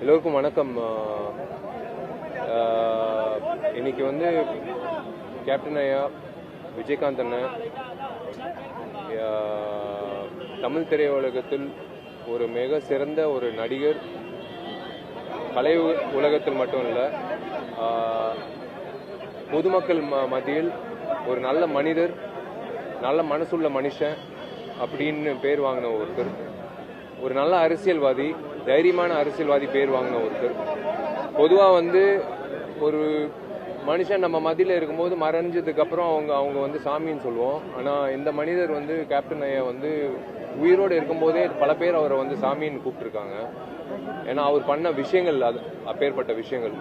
எல்லோருக்கும் வணக்கம். இன்னைக்கு வந்து கேப்டன் ஐயா விஜயகாந்த் அண்ணன் தமிழ் திரையுலகத்தில் ஒரு மிக சிறந்த ஒரு நடிகர் கலை உ- உலகத்தில் மட்டும் இல்லை பொதுமக்கள் ம மத்தியில் ஒரு நல்ல மனிதர் நல்ல மனசுள்ள மனுஷன் அப்படின்னு பேர் வாங்கின ஒருத்தர். ஒரு நல்ல அரசியல்வாதி தைரியமான அரசியல்வாதி பேர் வாங்கின ஒருத்தர். பொதுவாக வந்து ஒரு மனுஷன் நம்ம மதியில் இருக்கும்போது மறைஞ்சதுக்கு அப்புறம் அவங்க அவங்க வந்து சாமின்னு சொல்லுவோம். ஆனால் இந்த மனிதர் வந்து கேப்டன் ஐயா வந்து உயிரோடு இருக்கும்போதே பல பேர் அவரை வந்து சாமின்னு கூப்பிட்டுருக்காங்க. ஏன்னா அவர் பண்ண விஷயங்கள் அது அப்பேற்பட்ட விஷயங்கள்.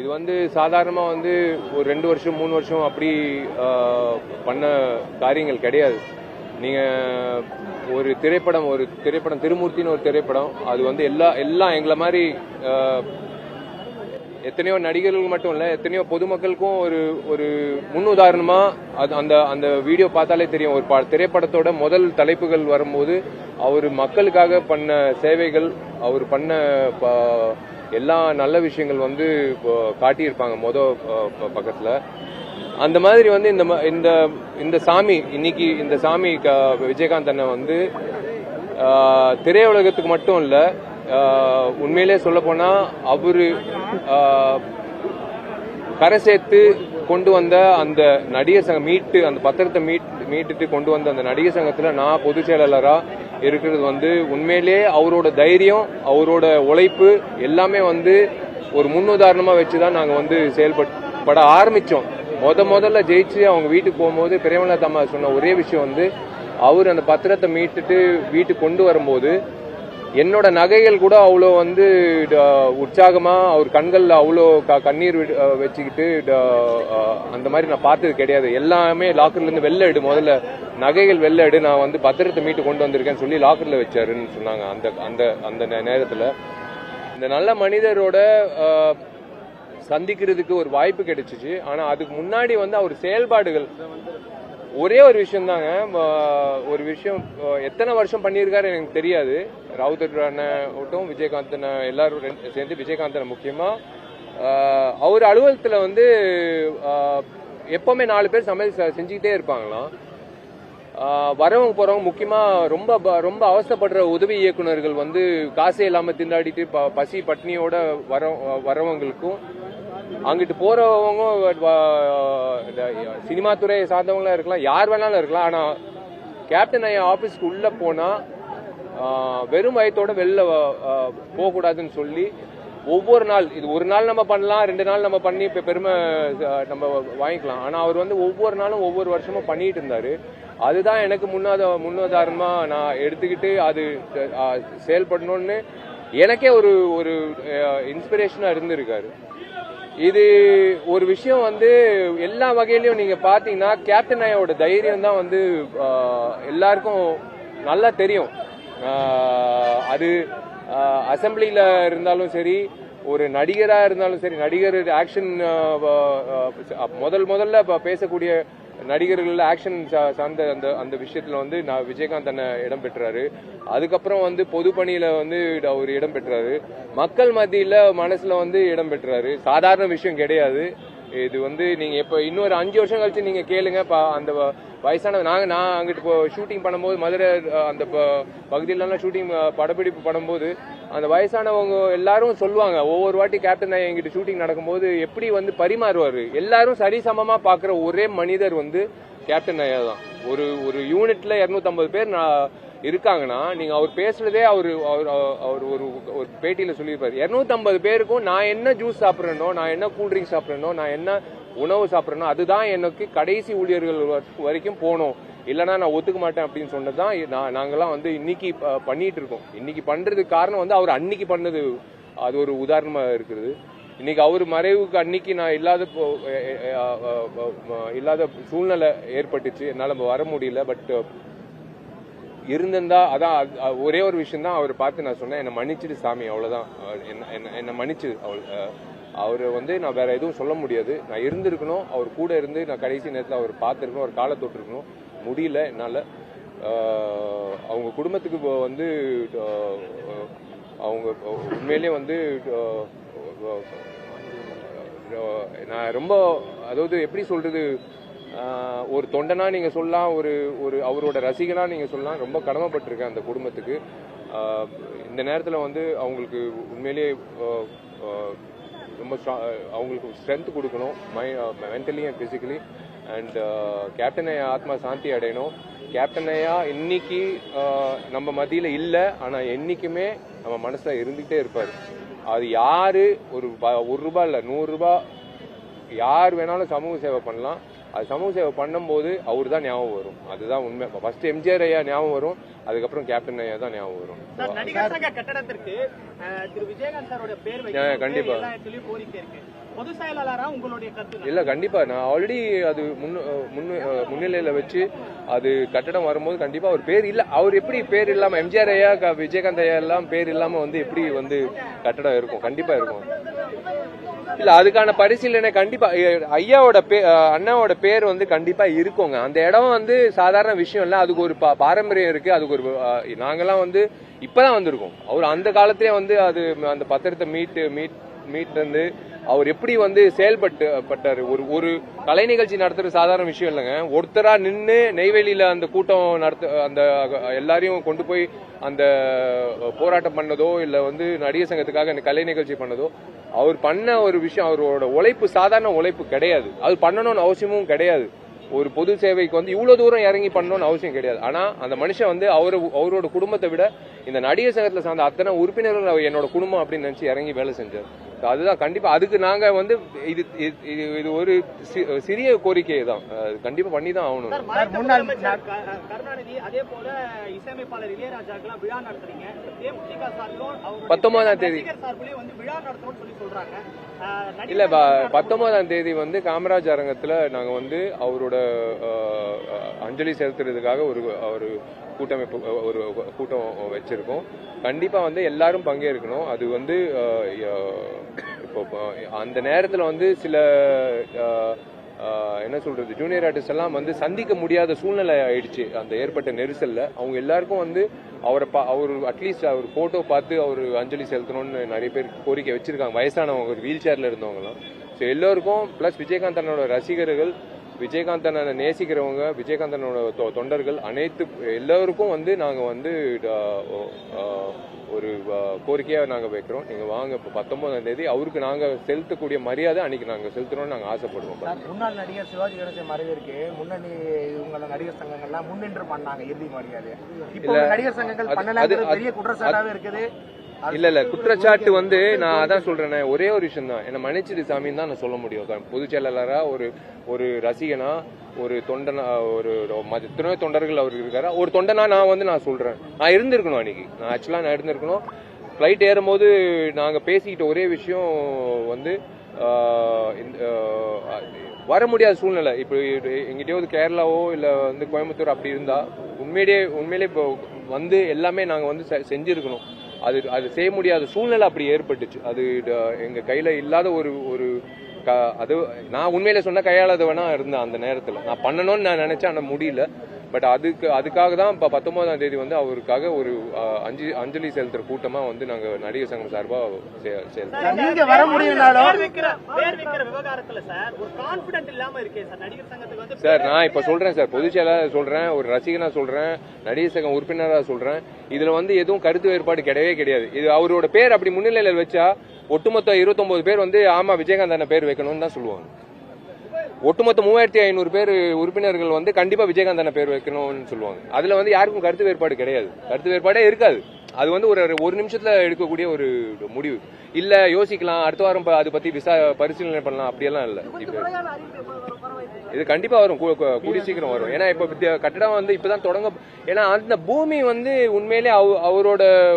இது வந்து சாதாரணமாக வந்து ஒரு ரெண்டு வருஷம் மூணு வருஷம் அப்படி பண்ண காரியங்கள் கிடையாது. நீங்கள் ஒரு திரைப்படம் ஒரு திரைப்படம் திருமூர்த்தின்னு ஒரு திரைப்படம் அது வந்து எல்லா எல்லாம் எங்களை மாதிரி எத்தனையோ நடிகர்கள் மட்டும் இல்லை எத்தனையோ பொதுமக்களுக்கும் ஒரு ஒரு முன்னுதாரணமாக அது அந்த அந்த வீடியோ பார்த்தாலே தெரியும். ஒரு ப- திரைப்படத்தோட முதல் தலைப்புகள் வரும்போது அவர் மக்களுக்காக பண்ண சேவைகள் அவர் பண்ண ப- எல்லா நல்ல விஷயங்கள் வந்து காட்டியிருப்பாங்க மொதல் பக்கத்தில். அந்த மாதிரி வந்து இந்த ம- இந்த இந்த சாமி இன்னைக்கு இந்த சாமி க- விஜயகாந்த் அண்ணன் வந்து திரையுலகத்துக்கு மட்டும் இல்லை உண்மையிலே சொல்ல போனா அவரு கரை சேர்த்து கொண்டு வந்த அந்த நடிகர் சங்கம் மீட்டு அந்த பத்திரத்தை மீட் மீட்டுட்டு கொண்டு வந்த அந்த நடிகர் சங்கத்துல நான் பொதுச் செயலாளரா இருக்கிறது வந்து உண்மையிலே அவரோட தைரியம் அவரோட உழைப்பு எல்லாமே வந்து ஒரு முன்னுதாரணமா வச்சுதான் நாங்க வந்து செயல்பட ஆரம்பிச்சோம். முத முதல்ல ஜெயிச்சு அவங்க வீட்டுக்கு போகும்போது பிரேமலா தம்மா சொன்ன ஒரே விஷயம் வந்து அவர் அந்த பத்திரத்தை மீட்டுட்டு வீட்டுக்கு கொண்டு வரும்போது என்னோட நகைகள் கூட அவ்வளோ வந்து ட- உற்சாகமா அவர் கண்களில் அவ்வளோ க- கண்ணீர் வச்சுக்கிட்டு அந்த மாதிரி நான் பார்த்தது கிடையாது. எல்லாமே லாக்கர்லேருந்து வெளில எடு முதல்ல நகைகள் வெளில எடு நான் வந்து பத்திரத்தை மீட்டு கொண்டு வந்திருக்கேன்னு சொல்லி லாக்கரில் வச்சாருன்னு சொன்னாங்க அந்த அந்த அந்த நேரத்தில். இந்த நல்ல மனிதரோட சந்திக்கிறதுக்கு ஒரு வாய்ப்பு கிடைச்சிச்சு. ஆனா அதுக்கு முன்னாடி வந்து அவர் செயல்பாடுகள் ஒரே ஒரு விஷயம் தாங்க ஒரு விஷயம் எத்தனை வருஷம் பண்ணியிருக்காரு எனக்கு தெரியாது. ராவுத்தர் அண்ணன் விஜயகாந்த் எல்லாரும் ரெண்டு- சேர்ந்து விஜயகாந்த் முக்கியமாக முக்கியமா. அவர் அலுவலகத்துல வந்து எப்போவுமே எப்பவுமே நாலு பேர் சமையல் செஞ்சுக்கிட்டே இருப்பாங்களாம். வரவங்க போறவங்க முக்கியமா ரொம்ப ரொம்ப அவசரப்படுற உதவி இயக்குனர்கள் வந்து காசே இல்லாம திண்டாடிட்டு ப- பசி பட்னியோட வர வரவங்களுக்கும் அங்கிட்டு போறவங்க இந்த சினிமா துறையை சார்ந்தவங்களா இருக்கலாம் யார் வேணாலும் இருக்கலாம் ஆனா கேப்டன் ஐயா ஆபீஸ்க்கு உள்ள போனா வெறும் வயத்தோட வெளில போகக்கூடாதுன்னு சொல்லி ஒவ்வொரு நாள் இது ஒரு நாள் நம்ம பண்ணலாம் ரெண்டு நாள் நம்ம பண்ணி இப்ப பெருமை நம்ம வாங்கிக்கலாம். ஆனா அவர் வந்து ஒவ்வொரு நாளும் ஒவ்வொரு வருஷமும் பண்ணிட்டு இருந்தாரு. அதுதான் எனக்கு முன்னாத முன்னுதாரணமா நான் எடுத்துக்கிட்டு அது செயல்படணும்னு எனக்கே ஒரு ஒரு இன்ஸ்பிரேஷனா இருந்திருக்காரு. இது ஒரு விஷயம் வந்து எல்லா வகையிலையும் நீங்க பாத்தீங்கன்னா கேப்டன் ஐயோட தைரியம் தான் வந்து எல்லாருக்கும் நல்லா தெரியும். அது அசம்பிளில இருந்தாலும் சரி ஒரு நடிகரா இருந்தாலும் சரி நடிகர் ஆக்ஷன் முதல் முதல்ல பேசக்கூடிய நடிகர்களில் ஆக்ஷன் சார்ந்த அந்த அந்த விஷயத்தில் வந்து நான் விஜயகாந்த் அண்ணன் இடம் பெற்றாரு. அதுக்கப்புறம் வந்து பொது வந்து அவர் இடம் பெற்றாரு. மக்கள் மத்தியில் மனசில் வந்து இடம் பெற்றாரு. சாதாரண விஷயம் கிடையாது. இது வந்து நீங்கள் இப்போ இன்னொரு அஞ்சு வருஷம் கழிச்சு நீங்கள் கேளுங்க. ப- அந்த வ- வயசான நாங்கள் நான் அங்கிட்டு இப்போ ஷூட்டிங் பண்ணும்போது மதுரை அந்த ப- பகுதியிலலாம் ஷூட்டிங் படப்பிடிப்பு பண்ணும்போது அந்த வயசானவங்க எல்லாரும் சொல்லுவாங்க ஒவ்வொரு வாட்டி கேப்டன் ஐயா எங்கிட்ட ஷூட்டிங் நடக்கும்போது எப்படி வந்து பரிமாறுவார்? எல்லாரும் சரிசமமாக பார்க்குற ஒரே மனிதர் வந்து கேப்டன் ஐயா தான் ஒரு ஒரு யூனிட்ல 250 பேர் நான் இருக்காங்கன்னா நீங்கள் அவர் பேசுறதே அவர் அவர் அவர் ஒரு ஒரு பேட்டியில் சொல்லியிருப்பார். இரநூத்தம்பது பேருக்கும் நான் என்ன ஜூஸ் சாப்பிட்றேனோ நான் என்ன கூல்ட்ரிங்க் சாப்பிட்றேனோ நான் என்ன உணவு சாப்பிட்றேனோ அதுதான் எனக்கு கடைசி ஊழியர்கள் வரைக்கும் போகணும். இல்லைன்னா நான் ஒத்துக்க மாட்டேன் அப்படின்னு சொன்னது நான் நாங்கெல்லாம் வந்து இன்னைக்கு பண்ணிட்டு இருக்கோம் இன்னைக்கு பண்றதுக்கு காரணம் வந்து அவர் அன்னைக்கு பண்ணது அது ஒரு உதாரணமா இருக்குது. இன்னைக்கு அவர் மறைவுக்கு அன்னைக்கு நான் இல்லாத இல்லாத சூழ்நிலை ஏற்பட்டுச்சு. என்னால் வர முடியல. பட் இருந்திருந்தா அதான் ஒரே ஒரு விஷயம் தான் அவரை பார்த்து நான் சொன்னேன். என்னை மன்னிச்சிடு சாமி அவ்வளோதான் என்ன என்ன- என்னை மன்னிச்சு அவள் அவர் வந்து நான் வேற எதுவும் சொல்ல முடியாது. நான் இருந்திருக்கணும். அவர் கூட இருந்து நான் கடைசி நேரத்தில் அவர் பார்த்துருக்கணும். ஒரு காலை தொட்டிருக்கணும். முடியல என்னால். அவங்க குடும்பத்துக்கு இப்போ வந்து அவங்க உண்மையிலேயே வந்து நான் ரொம்ப அதாவது எப்படி சொல்றது ஒரு தொண்டனா நீங்க சொல்லலாம் ஒரு ஒரு அவரோட ரசிகனா நீங்க சொல்லலாம் ரொம்ப கடமைப்பட்டிருக்கேன் அந்த குடும்பத்துக்கு. இந்த நேரத்தில் வந்து அவங்களுக்கு உண்மையிலேயே ரொம்ப அவங்களுக்கு ஸ்ட்ரென்த் கொடுக்கணும் my mentally and physically and captain ஐயா ஆத்மா சாந்தி அடையணும் கேப்டன் ஐயா இன்னைக்கு நம்ம மத்தியில் இல்லை ஆனால் என்றைக்குமே நம்ம மனசில் இருந்துகிட்டே இருப்பார். அது யார்? ஒரு ப- ஒரு ரூபா இல்லை நூறுரூபா யார் வேணாலும் சமூக சேவை பண்ணலாம். அது சமூக சேவை பண்ணும்போது அவர் தான் ஞாபகம் வரும். அதுதான் உண்மை. ஃபர்ஸ்ட் எம்ஜிஆர் ஐயா ஞாபகம் வரும். அதுக்கப்புறம் கேப்டன் ஐயா தான் ஞாபகம் வரும். கட்டடத்திற்கு திரு விஜயகாந்த் சாரோட பேர் கண்டிப்பா. இல்ல கண்டிப்பா. நான் ஆல்ரெடி அது முன்னு முன்னு முன்னிலையில வச்சு அது கட்டடம் வரும்போது கண்டிப்பா அவர் பேர் இல்ல. அவர் எப்படி பேர் இல்லாம எம்ஜிஆர் ஐயா விஜயகாந்த் ஐயா எல்லாம் பேர் இல்லாம வந்து எப்படி வந்து கட்டடம் இருக்கும். கண்டிப்பா இருக்கும். இல்ல அதுக்கான பரிசீலனை கண்டிப்பா ஐயாவோட பே அண்ணாவோட பேர் வந்து கண்டிப்பா இருக்குங்க. அந்த இடம் வந்து சாதாரண விஷயம் இல்ல அதுக்கு ஒரு பாரம்பரியம் இருக்கு அதுக்கு ஒரு நாங்கெல்லாம் வந்து இப்பதான் வந்திருக்கோம். அவர் அந்த காலத்திலே வந்து அது அந்த பத்திரத்தை மீட்டு மீட் மீட் வந்து அவர் எப்படி வந்து செயல்பட்டு பட்டாரு ஒரு ஒரு கலை நிகழ்ச்சி நடத்துறது சாதாரண விஷயம் இல்லைங்க. ஒருத்தரா நின்று நெய்வேலியில அந்த கூட்டம் நடத்த அந்த எல்லாரையும் கொண்டு போய் அந்த போராட்டம் பண்ணதோ இல்ல வந்து நடிகர் சங்கத்துக்காக அந்த கலை நிகழ்ச்சி பண்ணதோ அவர் பண்ண ஒரு விஷயம் அவரோட உழைப்பு சாதாரண உழைப்பு கிடையாது. அது பண்ணணும்னு அவசியமும் கிடையாது. ஒரு பொது சேவைக்கு வந்து இவ்வளோ தூரம் இறங்கி பண்ணணும்னு அவசியம் கிடையாது. ஆனால் அந்த மனுஷன் வந்து அவர் அவரோட குடும்பத்தை விட இந்த நடிகர் சங்கத்தில் சார்ந்த அத்தனை உறுப்பினர்கள் அவர் என்னோட குடும்பம் அப்படின்னு நினச்சி இறங்கி வேலை செஞ்சார். அதுதான் கண்டிப்பா அதுக்கு நாங்க வந்து இது இது- இது இது ஒரு சி- சிறிய கோரிக்கை தான். அது கண்டிப்பா பண்ணி தான் ஆகணும். க- கருணாநிதி அதே போல இசையமைப்பாளர் இளையராஜாக்கெல்லாம் விழா நடத்துறீங்க. தேமுதிக சார்பிலும் அவங்களுடைய பத்தொன்பதாம் தேதி. வந்து விழா நடத்தணும்னு சொல்லி சொல்றாங்க. அஹ், நடிகர் இல்ல பத்தொன்பதாம் தேதி வந்து காமராஜ் அரங்கத்துல நாங்க வந்து அவரோட அஞ்சலி செலுத்துறதுக்காக ஒரு ஒரு கூட்டமைப்பு ஒரு கூட்டம் வச்சிருக்கோம். கண்டிப்பா வந்து எல்லாரும் பங்கேற்கணும். அது வந்து இப்போ அந்த நேரத்தில் வந்து சில என்ன சொல்றது ஜூனியர் ஆர்டிஸ்ட் எல்லாம் வந்து சந்திக்க முடியாத சூழ்நிலை ஆயிடுச்சு. அந்த ஏற்பட்ட நெரிசலில். அவங்க எல்லாருக்கும் வந்து அவரை பா அவர் அட்லீஸ்ட் அவர் ஃபோட்டோ பார்த்து அவர் அஞ்சலி செலுத்தணும்னு நிறைய பேர் கோரிக்கை வச்சிருக்காங்க. வயசானவங்க ஒரு வீல் சேர்ல இருந்தவங்களாம் ஸோ எல்லோருக்கும் ப்ளஸ் விஜயகாந்த் அண்ணனோட ரசிகர்கள் விஜயகாந்த் அண்ணனை நேசிக்கிறவங்க விஜயகாந்த் அண்ணனோட தொண்டர்கள் அனைத்து எல்லோருக்கும் வந்து நாங்கள் வந்து ஒரு கோரிக்கையாக நாங்கள் வைக்கிறோம். நீங்கள் வாங்க இப்போ பத்தொன்பதாம் தேதி அவருக்கு நாங்கள் செலுத்தக்கூடிய மரியாதை அன்னைக்கு நாங்கள் செலுத்தணும்னு நாங்கள் ஆசைப்படுறோம். சார் முன்னாள் நடிகர் சிவாஜி கணேசன் மறைவிற்கு முன்னணி இவங்கள நடிகர் சங்கங்கள்லாம் முன்னின்று பண்ணாங்க இறுதி மரியாதை. இப்போ நடிகர் சங்கங்கள் அது- பெரிய குற்றச்சாட்டாவே இருக்குது. இல்ல இல்ல குற்றச்சாட்டு வந்து நான் அதான் சொல்றேன் ஒரே ஒரு விஷயம் தான் என்ன மன்னிச்சிடு சாமின்னு தான் நான் சொல்ல முடியும். பொதுச் செயலாளரா ஒரு ஒரு ரசிகனா ஒரு தொண்டனா ஒரு ம- எத்தனையோ தொண்டர்கள் அவர் இருக்காரு ஒரு தொண்டனா நான் வந்து நான் சொல்றேன். நான் இருந்திருக்கணும் அன்னைக்கு. நான் ஆக்சுவலா நான் இருந்திருக்கணும். ஃப்ளைட் ஏறும்போது நாங்க பேசிக்கிட்ட ஒரே விஷயம் வந்து வர முடியாத சூழ்நிலை. இப்போ எங்கிட்டயோ கேரளாவோ இல்ல வந்து கோயம்புத்தூர் அப்படி இருந்தா உண்மையிலேயே உண்மையிலேயே இப்போ வந்து எல்லாமே நாங்க வந்து செ- செஞ்சிருக்கணும். அது அது செய்ய முடியாத சூழ்நிலை அப்படி ஏற்பட்டுச்சு. அது எங்க கையில இல்லாத ஒரு ஒரு க- அது நான் உண்மையில சொன்ன கையாளாதவனா இருந்தேன் அந்த நேரத்துல. நான் பண்ணணும்னு நான் நினைச்சேன் ஆனா முடியல. பட் அதுக்கு அதுக்காக தான் இப்போ பத்தொன்பதாம் தேதி வந்து அவருக்காக ஒரு அஞ்சு அஞ்சலி செலுத்துற கூட்டமா வந்து நாங்க நடிகர் சங்கம் சார்பா செ- செயல்படுறோம். சார், நீங்க வர நான் இப்ப சொல்றேன் சார். பொதுச் செயலாளர் சொல்றேன் ஒரு ரசிகனா சொல்றேன் நடிகர் சங்கம் உறுப்பினரா சொல்றேன். இதுல வந்து எதுவும் கருத்து வேறுபாடு கிடையவே கிடையாது. இது அவரோட பேர் அப்படி முன்னிலையில வச்சா ஒட்டுமொத்த 29 பேர் வந்து ஆமா விஜயகாந்த் அண்ணன் பேர் வைக்கணும்னு தான் சொல்லுவாங்க. ஒட்டுமொத்த மூவாயிரத்தி ஐநூறு பேர் உறுப்பினர்கள் வந்து கண்டிப்பா விஜயகாந்த் அண்ணன் பேர் வைக்கணும்னு சொல்லுவாங்க. அதுல வந்து யாருக்கும் கருத்து வேறுபாடு கிடையாது. கருத்து வேறுபாடே இருக்காது. அது வந்து ஒரு ஒரு நிமிஷத்துல எடுக்கக்கூடிய ஒரு முடிவு. இல்ல யோசிக்கலாம். அடுத்த வாரம் அதை பத்தி விசா பரிசீலனை பண்ணலாம். அப்படியெல்லாம் இல்ல. இப்ப இது கண்டிப்பா வரும். கூ- கூ- கூடிய சீக்கிரம் வரும். ஏன்னா இப்ப கட்டடம் வந்து இப்பதான் தொடங்க ஏன்னா அந்த பூமி வந்து உண்மையிலே அவ- அவரோட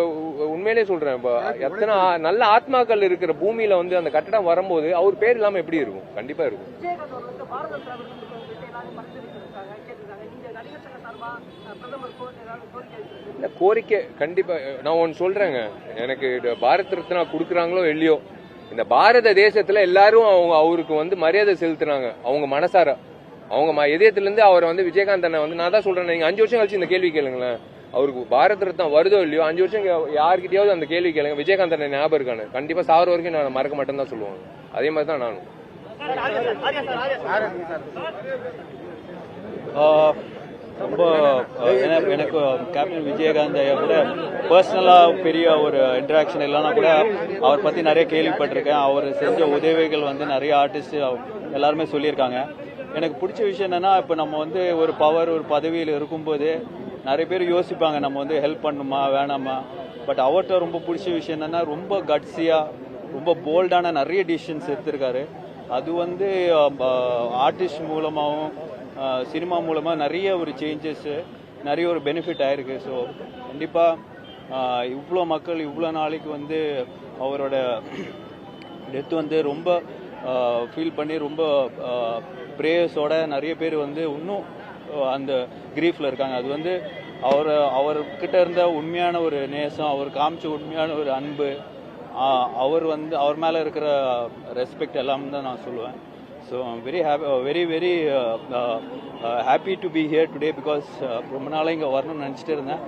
உண்மையிலே சொல்றேன். இப்ப எத்தனை நல்ல ஆத்மாக்கள் இருக்கிற பூமியில வந்து அந்த கட்டடம் வரும்போது அவர் பேர் இல்லாம எப்படி இருக்கும்? கண்டிப்பா இருக்கும். இல்ல கோரிக்கை கண்டிப்பா நான் ஒன்னு சொல்றேங்க. எனக்கு பாரத் ரத்னா கொடுக்குறாங்களோ இல்லையோ இந்த பாரத தேசத்துல எல்லாரும் அவங்க அவருக்கு வந்து மரியாதை செலுத்துனாங்க அவங்க மனசார. அவங்க இதயத்துல இருந்து அவரை வந்து விஜயகாந்த் அண்ணன் வந்து நான் தான் சொல்றேன் நீங்க அஞ்சு வருஷம் கழிச்சு இந்த கேள்வி கேளுங்களேன். அவருக்கு பாரத் ரத்னா வருதோ இல்லையோ அஞ்சு வருஷம் இங்க யார்கிட்டயாவது அந்த கேள்வி கேளுங்க. விஜயகாந்த் அண்ணன் ஞாபகம் இருக்கானு. கண்டிப்பா சாவர வரைக்கும் நான் மறக்க மாட்டேன்னு தான் சொல்லுவாங்க. அதே மாதிரி தான் நானும். ரொம்ப எனக்கு கேப்டன் விஜயகாந்த் ஐயா கூட பர்சனலாக பெரிய ஒரு இன்ட்ராக்ஷன் இல்லைன்னா கூட அவர் பற்றி நிறைய கேள்விப்பட்டிருக்கேன். அவர் செஞ்ச உதவிகள் வந்து நிறைய ஆர்டிஸ்ட் எல்லாருமே சொல்லியிருக்காங்க. எனக்கு பிடிச்ச விஷயம் என்னன்னா இப்போ நம்ம வந்து ஒரு பவர் ஒரு பதவியில் இருக்கும்போது நிறைய பேர் யோசிப்பாங்க நம்ம வந்து ஹெல்ப் பண்ணுமா வேணாமா. பட் அவர்கிட்ட ரொம்ப பிடிச்ச விஷயம் என்னன்னா ரொம்ப கட்ஸியாக ரொம்ப போல்டான நிறைய டிசிஷன்ஸ் எடுத்திருக்காரு. அது வந்து ஆர்டிஸ்ட் மூலமாகவும் சினிமா மூலமாக நிறைய ஒரு சேஞ்சஸ் நிறைய ஒரு பெனிஃபிட் ஆயிருக்கு. ஸோ கண்டிப்பாக இவ்வளோ மக்கள் இவ்வளோ நாளைக்கு வந்து அவரோட டெத் வந்து ரொம்ப ஃபீல் பண்ணி ரொம்ப ப்ரேயர்ஸோட நிறைய பேர் வந்து இன்னும் அந்த கிரீஃபில் இருக்காங்க. அது வந்து அவர் அவர்கிட்ட இருந்த உண்மையான ஒரு நேசம் அவர் காமிச்ச உண்மையான ஒரு அன்பு அவர் வந்து அவர் மேலே இருக்கிற ரெஸ்பெக்ட் எல்லாம் தான் நான் சொல்லுவேன். So very happy very very happy to be here today because ரொம்ப நாளாக இங்கே வரணும்னு நினச்சிட்டு இருந்தேன்.